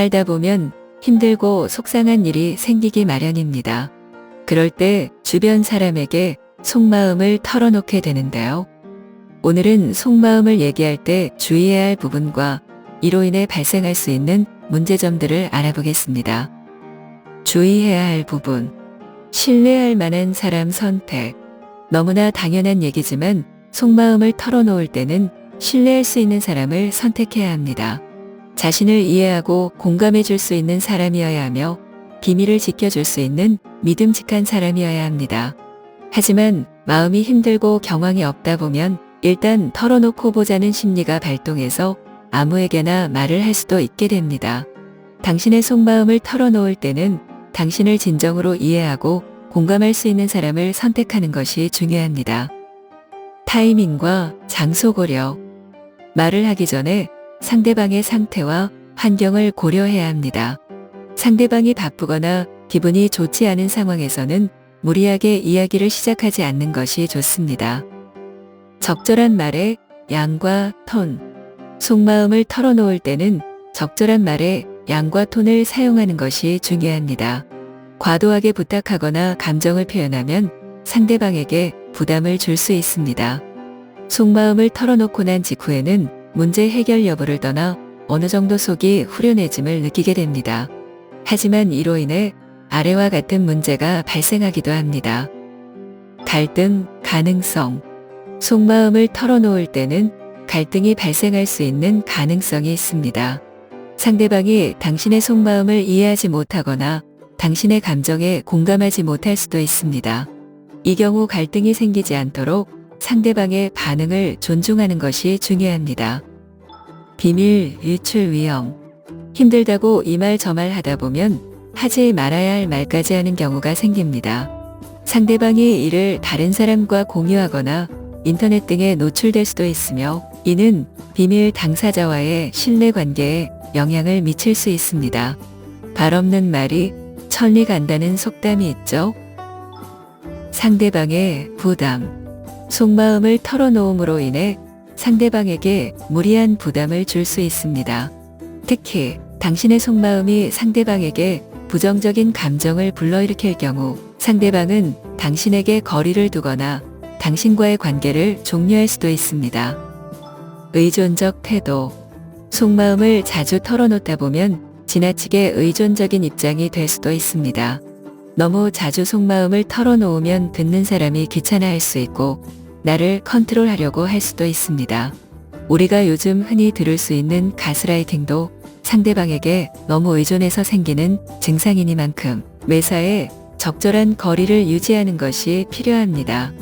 살다 보면 힘들고 속상한 일이 생기기 마련입니다. 그럴 때 주변 사람에게 속마음을 털어놓게 되는데요. 오늘은 속마음을 얘기할 때 주의해야 할 부분과 이로 인해 발생할 수 있는 문제점들을 알아보겠습니다. 주의해야 할 부분. 신뢰할 만한 사람 선택. 너무나 당연한 얘기지만 속마음을 털어놓을 때는 신뢰할 수 있는 사람을 선택해야 합니다. 자신을 이해하고 공감해 줄 수 있는 사람이어야 하며 비밀을 지켜줄 수 있는 믿음직한 사람이어야 합니다. 하지만 마음이 힘들고 경황이 없다 보면 일단 털어놓고 보자는 심리가 발동해서 아무에게나 말을 할 수도 있게 됩니다. 당신의 속마음을 털어놓을 때는 당신을 진정으로 이해하고 공감할 수 있는 사람을 선택하는 것이 중요합니다. 타이밍과 장소 고려. 말을 하기 전에 상대방의 상태와 환경을 고려해야 합니다. 상대방이 바쁘거나 기분이 좋지 않은 상황에서는 무리하게 이야기를 시작하지 않는 것이 좋습니다. 적절한 말에 양과 톤. 속마음을 털어놓을 때는 적절한 말에 양과 톤을 사용하는 것이 중요합니다. 과도하게 부탁하거나 감정을 표현하면 상대방에게 부담을 줄 수 있습니다. 속마음을 털어놓고 난 직후에는 문제 해결 여부를 떠나 어느 정도 속이 후련해짐을 느끼게 됩니다. 하지만 이로 인해 아래와 같은 문제가 발생하기도 합니다. 갈등, 가능성. 속마음을 털어놓을 때는 갈등이 발생할 수 있는 가능성이 있습니다. 상대방이 당신의 속마음을 이해하지 못하거나 당신의 감정에 공감하지 못할 수도 있습니다. 이 경우 갈등이 생기지 않도록 상대방의 반응을 존중하는 것이 중요합니다. 비밀 유출 위험. 힘들다고 이 말 저 말 하다 보면 하지 말아야 할 말까지 하는 경우가 생깁니다. 상대방이 이를 다른 사람과 공유하거나 인터넷 등에 노출될 수도 있으며 이는 비밀 당사자와의 신뢰 관계에 영향을 미칠 수 있습니다. 발 없는 말이 천리 간다는 속담이 있죠. 상대방의 부담. 속마음을 털어놓음으로 인해 상대방에게 무리한 부담을 줄 수 있습니다. 특히 당신의 속마음이 상대방에게 부정적인 감정을 불러일으킬 경우 상대방은 당신에게 거리를 두거나 당신과의 관계를 종료할 수도 있습니다. 의존적 태도. 속마음을 자주 털어놓다 보면 지나치게 의존적인 입장이 될 수도 있습니다. 너무 자주 속마음을 털어놓으면 듣는 사람이 귀찮아할 수 있고 나를 컨트롤하려고 할 수도 있습니다. 우리가 요즘 흔히 들을 수 있는 가스라이팅도 상대방에게 너무 의존해서 생기는 증상이니만큼 매사에 적절한 거리를 유지하는 것이 필요합니다.